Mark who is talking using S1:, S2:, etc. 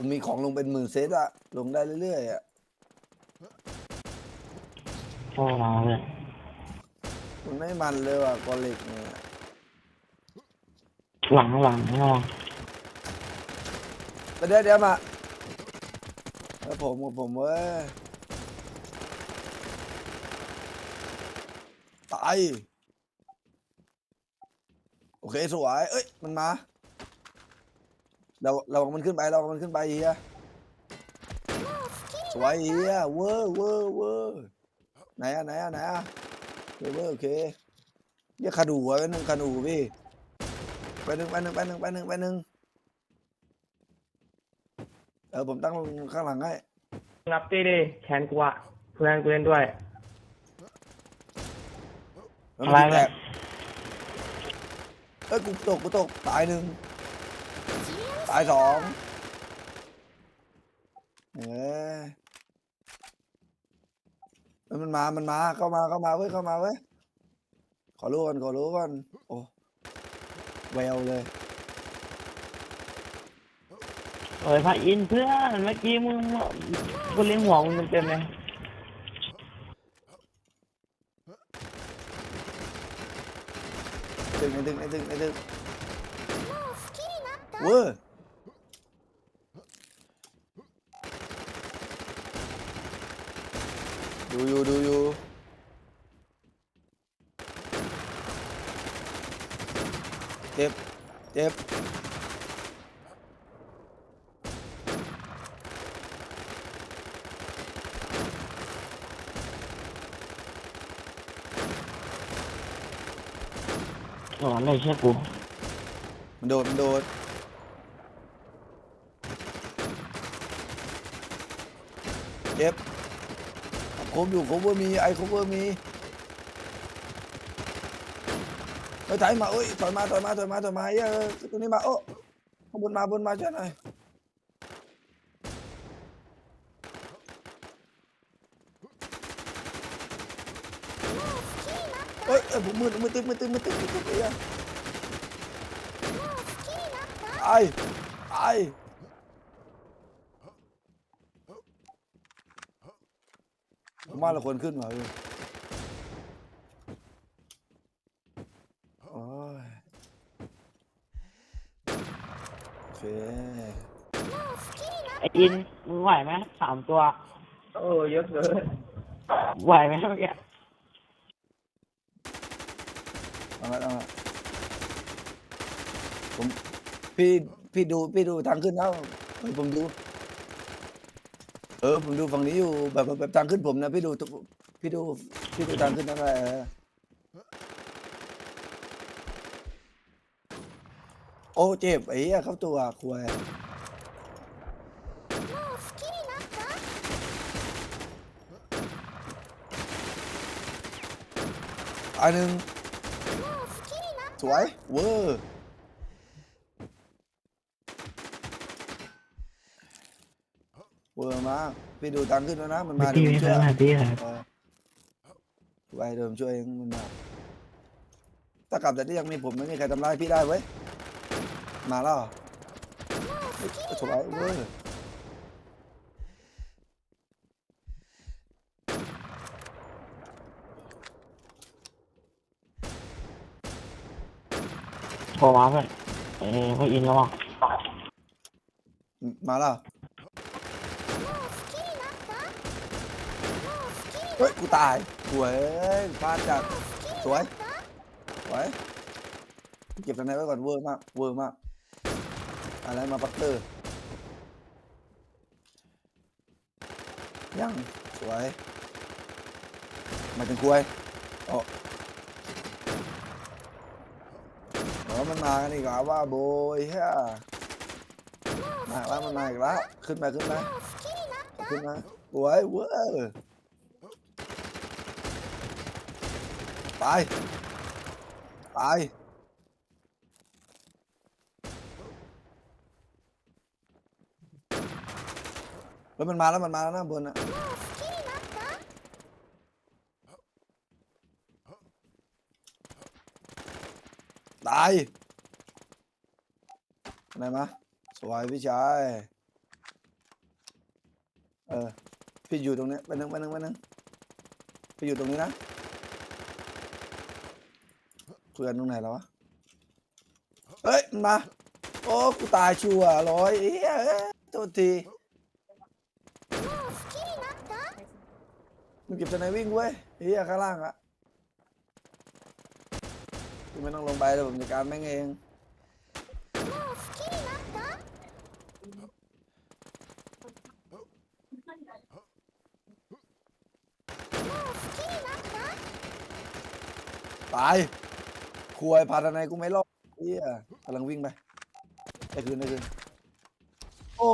S1: ผมมีของลงเป็นหมื่นเซตอะลงได้เรื่อยๆอะ
S2: โอ้มาเลย
S1: มันไม่มันเลยว่ะกอเล็กเนี่ย
S2: หลังหลังหลัง
S1: แต่เดี๋ยวเดี๋ยวมาแล้วผมกับผมเว้ยตายโอเคสวยเอ้ยมันมา เราเรามันขึ้นไปเรามันขึ้นไปเฮียสวยเฮียเวอร์เวอร์เวอร์ไหนอะไหนอะไหนอะโอเคเวอร์โอเคเรียกขาดูไว้หนึ่งขาดูพี่ไปหนึ่งไปหนึ่งไปหนึ่งไปหนึ่งไปหนึ่งเออผมตั้งข้างหลังให้
S3: รับตีดิแขนกูอะเพื่อนกูเล่นด้วย
S1: แล้วมันแตกเอ้ยกูตกกูตกตายหนึ่ง ตายสองเอ้ยเอ้ยมันมา มันมา เข้ามา เข้ามาเว้ย เข้ามาเว้ย ขอรู้ก่อน ขอรู้ก่อน โอ้แววเลย
S2: เอ้ยพระอินทร์เพื่อนเมื่อกี้มึงกูเลี้ยงหัวมึงเต็มๆเลย
S1: ดึงไอ้ดึงไอ้ดึงไอ้ดึงเว้ยดูอ ยู่ดูอยู่เจ็บเจ็บ
S2: โอ้ไม่ใช่กู
S1: มัน โดดมันโดดเจ็บโคบอยู่โคเวอร์มีไอโคเวอร์มีเฮ้ยถอยมาเอ้ยถอยมาถอยมาถอยมาถอยมาเฮ้ยเออตัวนี้มาโอ้ข้างบนมาบนมาช่วยหน่อยเฮ้ยเอ้ยผมมือมือตึ๊บมือตึ๊บมือตึ๊บมือตึ๊บเอ้ยไอ้ไอ้ ผมว่าเราควรขึ้นว่ะพี่โอ้ยโอเค
S2: ไอ้อินมึงไหวไหมสามตัว
S3: โอ้เยอะเกิน
S2: ไหวไหมเมื่อกี้
S1: เอาละเอาละผมพี่พี่ดูพี่ดูทางขึ้นแล้วเฮ้ยผมดู เออผมดูฝั่งนี้อยู่แบบแบบแบบทางขึ้นผมนะพี่ดูตุ๊พี่ดูพี่ดูทางขึ้นนะเออโอ้เจ็บไอ้เหี้ยเข้าตัวควายอันหนึ่งสวยเวอร์ เวอร์มากพี่ดูทางขึ้นแล้วนะมันมา
S2: ตี
S1: เดี๋ยวผม
S2: ไม่
S1: ช่วย
S2: ได้ตีครับ
S1: เออไว้เดิมช่วยเองมันมาถ้ากลับแต่ที่ยังมีผมไม่มีใครทำร้ายพี่ได้เว้ยมาแล้วเหรอเฮ้ยสวยเว้ย
S2: โทรมาเพื่อนเอ้ยพระอินทร์ระวัง
S1: มาแล้วเเฮ้ยกูตายสวยพลาดจัดสวยสวยเก็บตรงไหนไว้ก่อนเวอร์มากเวอร์มากอะไรมาปัตเตอร์ยังสวยมาถึงกล้วยโอ้เออมันมากันอีกแล้วว่าโบยฮียมาแล้วมันมาอีกแล้วขึ้นมาขึ้นมาขึ้นมาสวยเวอร์ ตาย ตาย แล้วมันมาแล้วมันมาแล้วนะบนอะตายอะไรมาสวยพี่ชายเออพี่อยู่ตรงนี้ไปนึงไปนึงไปนึงพี่อยู่ตรงนี้นะ คุยกันตรงไหนแล้ววะ เฮ้ยมันมา โอ้ กูตายชัวร์ร้อยเอ้ยเอ้ยโทษทีมึงเก็บตัวไหนวิ่งเว้ยเฮียข้างล่างอะกูไม่ต้องลงไปเลยผมจัดการแม่งเอง ตาย ควยพาทนายกูไม่รอดเฮียกำลังวิ่งไปไปคืนไปคืนโอ้